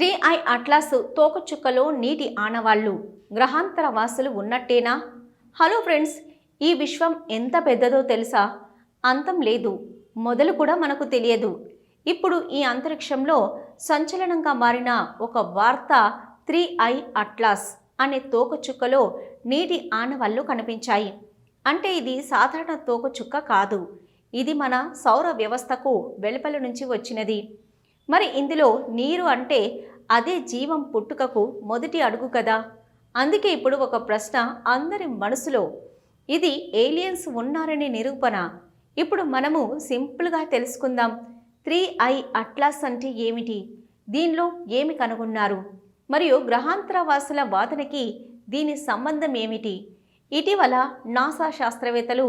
Three I atlas తోకచుక్కలో నీటి ఆనవాళ్ళు. గ్రహాంతర వాసులు ఉన్నట్టేనా? హలో ఫ్రెండ్స్ ఈ విశ్వం ఎంత పెద్దదో తెలుసా? అంతం లేదు మొదలు కూడా మనకు తెలియదు. ఇప్పుడు ఈ అంతరిక్షంలో సంచలనంగా మారిన ఒక వార్త త్రీ ఐ అట్లాస్ అనే తోకచుక్కలో నీటి ఆనవాళ్ళు కనిపించాయి. అంటే ఇది సాధారణ తోకచుక్క కాదు. ఇది మన సౌర వ్యవస్థకు వెలుపల నుంచి వచ్చినది. మరి ఇందులో నీరు అంటే అదే జీవం పుట్టుకకు మొదటి అడుగు కదా. అందుకే ఇప్పుడు ఒక ప్రశ్న అందరి మనసులో ఇది ఏలియన్స్ ఉన్నారనే నిరూపణ. ఇప్పుడు మనము సింపుల్గా తెలుసుకుందాం. త్రీ ఐ అట్లాస్ అంటే ఏమిటి? దీనిలో ఏమి కనుగొన్నారు? మరియు గ్రహాంతర వాసుల వాదనకి దీని సంబంధం ఏమిటి? ఇటీవల నాసా శాస్త్రవేత్తలు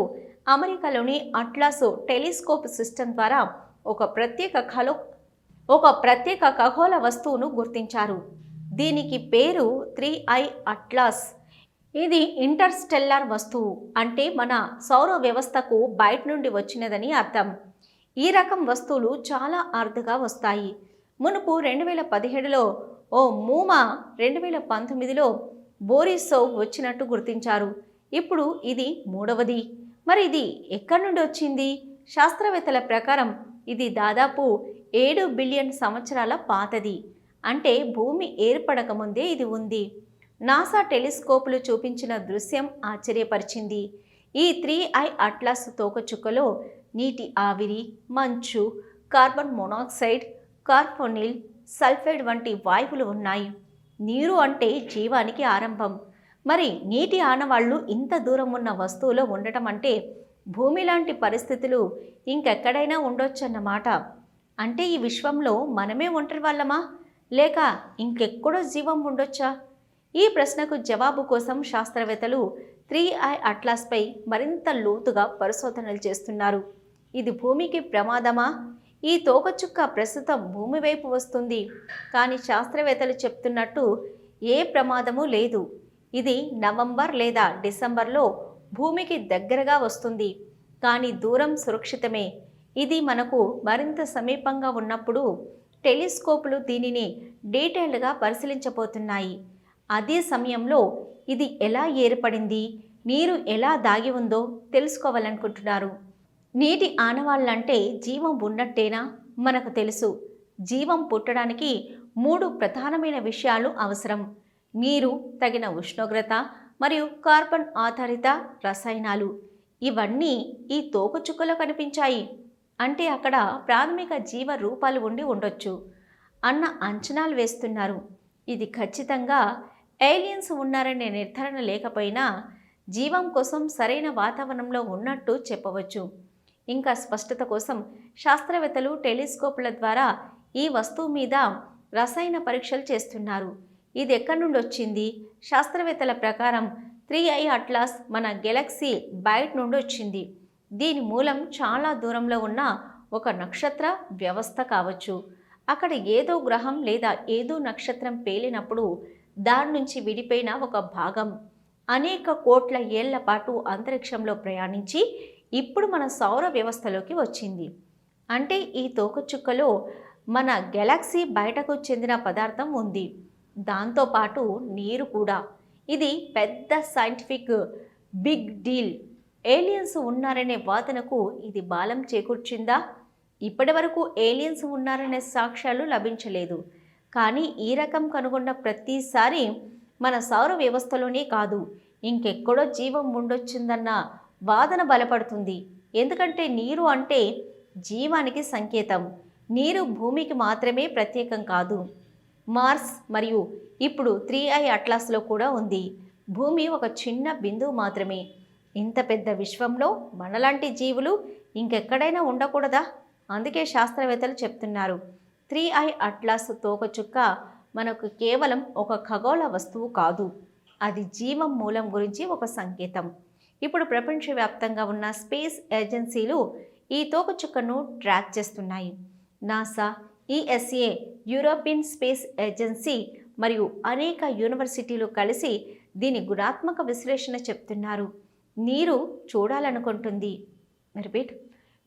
అమెరికాలోని అట్లాసు టెలిస్కోప్ సిస్టమ్ ద్వారా ఒక ప్రత్యేక ఖలో ఒక ప్రత్యేక ఖగోళ వస్తువును గుర్తించారు. దీనికి పేరు త్రీ ఐ అట్లాస్. ఇది ఇంటర్స్టెల్లార్ వస్తువు అంటే మన సౌర వ్యవస్థకు బయట నుండి వచ్చినదని అర్థం. ఈ రకం వస్తువులు చాలా అరుదుగా వస్తాయి. మునుపు రెండు వేల పదిహేడులో ఓ మూమా రెండు వేల పంతొమ్మిదిలో బోరిసోవ్ వచ్చినట్టు గుర్తించారు. ఇప్పుడు ఇది మూడవది. మరి ఇది ఎక్కడి నుండి వచ్చింది? శాస్త్రవేత్తల ప్రకారం ఇది దాదాపు ఏడు బిలియన్ సంవత్సరాల పాతది. అంటే భూమి ఏర్పడక ముందే ఇది ఉంది. నాసా టెలిస్కోపులు చూపించిన దృశ్యం ఆశ్చర్యపరిచింది. ఈ త్రీ ఐ అట్లాస్ తోకచుక్కలో నీటి ఆవిరి మంచు కార్బన్ మోనాక్సైడ్ కార్బోనిల్ సల్ఫైడ్ వంటి వాయువులు ఉన్నాయి. నీరు అంటే జీవానికి ఆరంభం. మరి నీటి ఆనవాళ్ళు ఇంత దూరం ఉన్న వస్తువులో ఉండటం అంటే భూమి లాంటి పరిస్థితులు ఇంకెక్కడైనా ఉండొచ్చన్నమాట. అంటే ఈ విశ్వంలో మనమే ఒంటరి వాళ్ళమా? లేక ఇంకెక్కడో జీవం ఉండొచ్చా? ఈ ప్రశ్నకు జవాబు కోసం శాస్త్రవేత్తలు త్రీ ఐ అట్లాస్పై మరింత లోతుగా పరిశోధనలు చేస్తున్నారు. ఇది భూమికి ప్రమాదమా? ఈ తోకచుక్క ప్రస్తుతం భూమి వైపు వస్తుంది. కానీ శాస్త్రవేత్తలు చెప్తున్నట్టు ఏ ప్రమాదము లేదు. ఇది నవంబర్ లేదా డిసెంబర్లో భూమికి దగ్గరగా వస్తుంది. కానీ దూరం సురక్షితమే. ఇది మనకు మరింత సమీపంగా ఉన్నప్పుడు టెలిస్కోపులు దీనిని డీటెయిల్డ్గా పరిశీలించబోతున్నాయి. అదే సమయంలో ఇది ఎలా ఏర్పడింది నీరు ఎలా దాగి ఉందో తెలుసుకోవాలనుకుంటున్నారు. నీటి ఆనవాళ్ళంటే జీవం ఉన్నట్టేనా? మనకు తెలుసు. జీవం పుట్టడానికి మూడు ప్రధానమైన విషయాలు అవసరం. నీరు తగిన ఉష్ణోగ్రత మరియు కార్బన్ ఆధారిత రసాయనాలు. ఇవన్నీ ఈ తోకచుక్కలో కనిపించాయి. అంటే అక్కడ ప్రాథమిక జీవ రూపాలు ఉండి ఉండొచ్చు. అన్న అంచనాలు వేస్తున్నారు. ఇది ఖచ్చితంగా ఏలియన్స్ ఉన్నారనే నిర్ధారణ లేకపోయినా జీవం కోసం సరైన వాతావరణంలో ఉన్నట్టు చెప్పవచ్చు. ఇంకా స్పష్టత కోసం శాస్త్రవేత్తలు టెలిస్కోప్ల ద్వారా ఈ వస్తువు మీద రసాయన పరీక్షలు చేస్తున్నారు. ఇది ఎక్కడి నుండి వచ్చింది? శాస్త్రవేత్తల ప్రకారం త్రీ ఐ అట్లాస్ మన గెలక్సీ బయట నుండి వచ్చింది. దీని మూలం చాలా దూరంలో ఉన్న ఒక నక్షత్ర వ్యవస్థ కావచ్చు. అక్కడ ఏదో గ్రహం లేదా ఏదో నక్షత్రం పేలినప్పుడు దాని నుంచి విడిపోయిన ఒక భాగం. అనేక కోట్ల ఏళ్ళ పాటు అంతరిక్షంలో ప్రయాణించి ఇప్పుడు మన సౌర వ్యవస్థలోకి వచ్చింది. అంటే ఈ తోకచుక్కలో మన గెలాక్సీ బయటకు చెందిన పదార్థం ఉంది. దాంతోపాటు నీరు కూడా. ఇది పెద్ద సైంటిఫిక్ బిగ్ డీల్. ఏలియన్స్ ఉన్నారనే వాదనకు ఇది బాలం చేకూర్చిందా? ఇప్పటి వరకు ఏలియన్స్ ఉన్నారనే సాక్ష్యాలు లభించలేదు. కానీ ఈ రకం కనుగొన్న ప్రతిసారి మన సౌర వ్యవస్థలోనే కాదు ఇంకెక్కడో జీవం ఉండొచ్చిందన్న వాదన బలపడుతుంది. ఎందుకంటే నీరు అంటే జీవానికి సంకేతం. నీరు భూమికి మాత్రమే ప్రత్యేకం కాదు. మార్స్ మరియు ఇప్పుడు త్రీ ఐ అట్లాస్లో కూడా ఉంది. భూమి ఒక చిన్న బిందువు మాత్రమే. ఇంత పెద్ద విశ్వంలో మనలాంటి జీవులు ఇంకెక్కడైనా ఉండకూడదా? అందుకే శాస్త్రవేత్తలు చెప్తున్నారు. త్రీ ఐ అట్లాస్ తోకచుక్క మనకు కేవలం ఒక ఖగోళ వస్తువు కాదు. అది జీవం మూలం గురించి ఒక సంకేతం. ఇప్పుడు ప్రపంచవ్యాప్తంగా ఉన్న స్పేస్ ఏజెన్సీలు ఈ తోకచుక్కను ట్రాక్ చేస్తున్నాయి. NASA ESA European space agency మరియు అనేక యూనివర్సిటీలు కలిసి దీని గుణాత్మక విశ్లేషణ చెప్తున్నారు. నీరు చూడాలనుకుంటుంది. రిపీట్.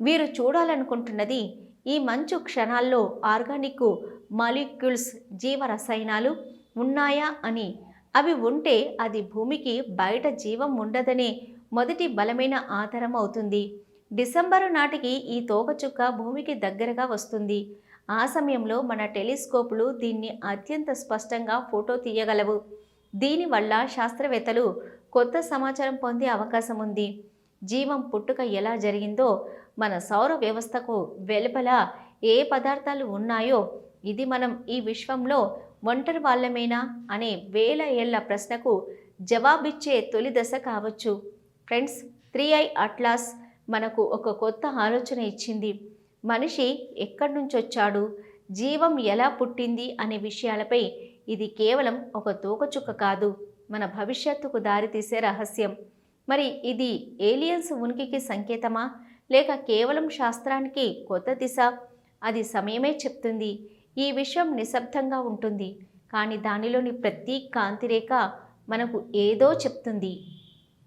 వీరు చూడాలనుకుంటున్నది ఈ మంచు క్షణాల్లో ఆర్గానిక్ మాలిక్యూల్స్ జీవరసాయనాలు ఉన్నాయా అని. అవి ఉంటే అది భూమికి బయట జీవం ఉండదనే మొదటి బలమైన ఆధారం అవుతుంది. డిసెంబరు నాటికి ఈ తోకచుక్క భూమికి దగ్గరగా వస్తుంది. ఆ సమయంలో మన టెలిస్కోపులు దీన్ని అత్యంత స్పష్టంగా ఫోటో తీయగలవు. దీనివల్ల శాస్త్రవేత్తలు కొత్త సమాచారం పొందే అవకాశం ఉంది. జీవం పుట్టుక ఎలా జరిగిందో మన సౌర వ్యవస్థకు వెలుపల ఏ పదార్థాలు ఉన్నాయో ఇది మనం ఈ విశ్వంలో ఒంటరి వాళ్ళమేనా అనే వేల ఏళ్ళ ప్రశ్నకు జవాబిచ్చే తొలి దశ కావచ్చు. ఫ్రెండ్స్ త్రీ ఐ అట్లాస్ మనకు ఒక కొత్త ఆలోచన ఇచ్చింది. మనిషి ఎక్కడి నుంచి వచ్చాడు జీవం ఎలా పుట్టింది? అనే విషయాలపై ఇది కేవలం ఒక తోకచుక్క కాదు. మన భవిష్యత్తుకు దారితీసే రహస్యం. మరి ఇది ఏలియన్స్ ఉనికికి సంకేతమా? లేక కేవలం శాస్త్రానికి కొత్త దిశ? అది సమయమే చెప్తుంది. ఈ విషయం నిశ్శబ్దంగా ఉంటుంది. కానీ దానిలోని ప్రతి కాంతిరేఖ మనకు ఏదో చెప్తుంది.